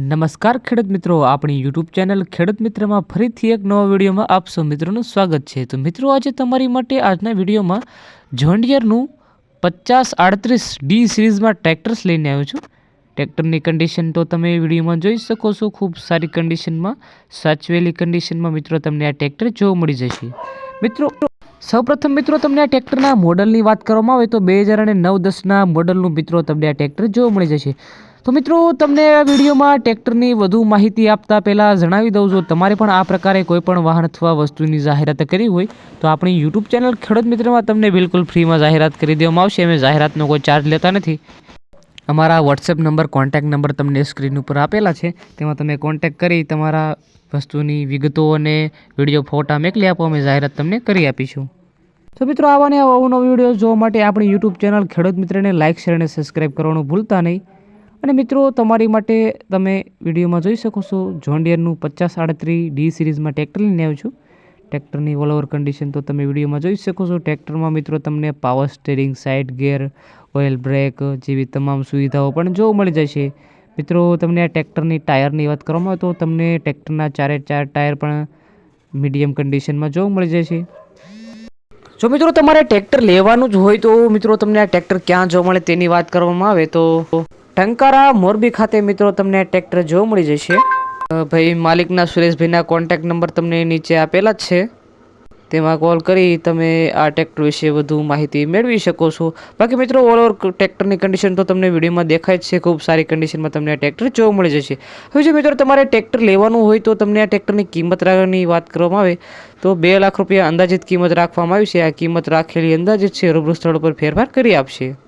નમસ્કાર ખેડૂત મિત્રો, આપણી યુટ્યુબ ચેનલ ખેડૂત મિત્રમાં ફરીથી એક નવા વિડીયોમાં આપ સૌ મિત્રોનું સ્વાગત છે. તો મિત્રો, આજે તમારી માટે આજના વિડીયોમાં જોન્ડિયરનું પચાસ આડત્રીસ ડી સિરીઝમાં ટ્રેક્ટર્સ લઈને આવ્યો છું. ટ્રેક્ટરની કન્ડિશન તો તમે વિડીયોમાં જોઈ શકો છો. ખૂબ સારી કન્ડિશનમાં સાચવેલી કન્ડિશનમાં મિત્રો તમને આ ટ્રેક્ટર જોવા મળી જશે. મિત્રો, સૌપ્રથમ મિત્રો, તમને આ ટ્રેક્ટરના મોડલની વાત કરવામાં આવે તો બે હજાર અને નવ દસના મોડલનું મિત્રો તમને આ ટ્રેક્ટર જોવા મળી જશે. તો મિત્રો, તમને આ વિડીયોમાં ટ્રેક્ટરની વધુ માહિતી આપતા પહેલાં જણાવી દઉં, જો તમારે પણ આ પ્રકારે કોઈપણ વાહન અથવા વસ્તુની જાહેરાત કરી હોય, તો આપણી યુટ્યુબ ચેનલ ખેડૂત મિત્રમાં તમને બિલકુલ ફ્રીમાં જાહેરાત કરી દેવામાં આવશે. અમે જાહેરાતનો કોઈ ચાર્જ લેતા નથી. અમારા વોટ્સએપ નંબર કોન્ટેક્ટ નંબર તમને સ્ક્રીન ઉપર આપેલા છે. તેમાં તમે કોન્ટેક્ટ કરી તમારા વસ્તુની વિગતો અને વીડિયો ફોટા મેકલી આપો. અમે જાહેરાત તમને કરી આપીશું. તો મિત્રો આવાને આવા વીડિયો જોવા માટે આપણી યુટ્યુબ ચેનલ ખેડૂત મિત્રને લાઇક શેર અને સબસ્ક્રાઈબ કરવાનું ભૂલતા નહીં. અને મિત્રો, તમારી માટે તમે વિડીયોમાં જોઈ શકો છો જોન્ડિયરનું પચાસ આડત્રીસ ડી સિરીઝમાં ટ્રેક્ટર લઈને આવ્યું છું. ટ્રેક્ટરની ઓલ ઓવર કન્ડિશન તો તમે વિડીયોમાં જોઈ શકો છો. ટ્રેક્ટરમાં મિત્રો તમને power steering side gear oil brake જેવી તમામ સુવિધાઓ પણ જોવા મળી જશે. મિત્રો, તમને આ ટ્રેક્ટરની ટાયરની વાત કરવામાં આવે તો તમને ટ્રેક્ટરના ચારે ચાર ટાયર પણ મીડિયમ કન્ડિશનમાં જોવા મળી જશે. જો મિત્રો તમારે ટ્રેક્ટર લેવાનું જ હોય તો મિત્રો તમને આ ટ્રેક્ટર ક્યાં જોવા મળે તેની વાત કરવામાં આવે તો ટંકારા મોરબી ખાતે મિત્રો તમને ટ્રેક્ટર જોવા મળી જશે. ભાઈ માલિકના સુરેશભાઈના કોન્ટેક્ટ નંબર તમને નીચે આપેલા જ છે. તેમાં કોલ કરી તમે આ ટ્રેક્ટર વિશે વધુ માહિતી મેળવી શકો છો. બાકી મિત્રો ઓલ ઓવર ટ્રેક્ટરની કન્ડિશન તો તમને વિડીયોમાં દેખાય જ છે. ખૂબ સારી કન્ડિશનમાં તમને આ ટ્રેક્ટર જોવા મળી જશે. હવે જો મિત્રો, તમારે ટ્રેક્ટર લેવાનું હોય તો તમને આ ટ્રેક્ટરની કિંમત રાખવાની વાત કરવામાં આવે. તો બે લાખ રૂપિયા અંદાજિત કિંમત રાખવામાં આવી છે. આ કિંમત રાખેલી અંદાજિત છે. રૂબરૂ સ્થળ પર ફેરફાર કરી આપશે.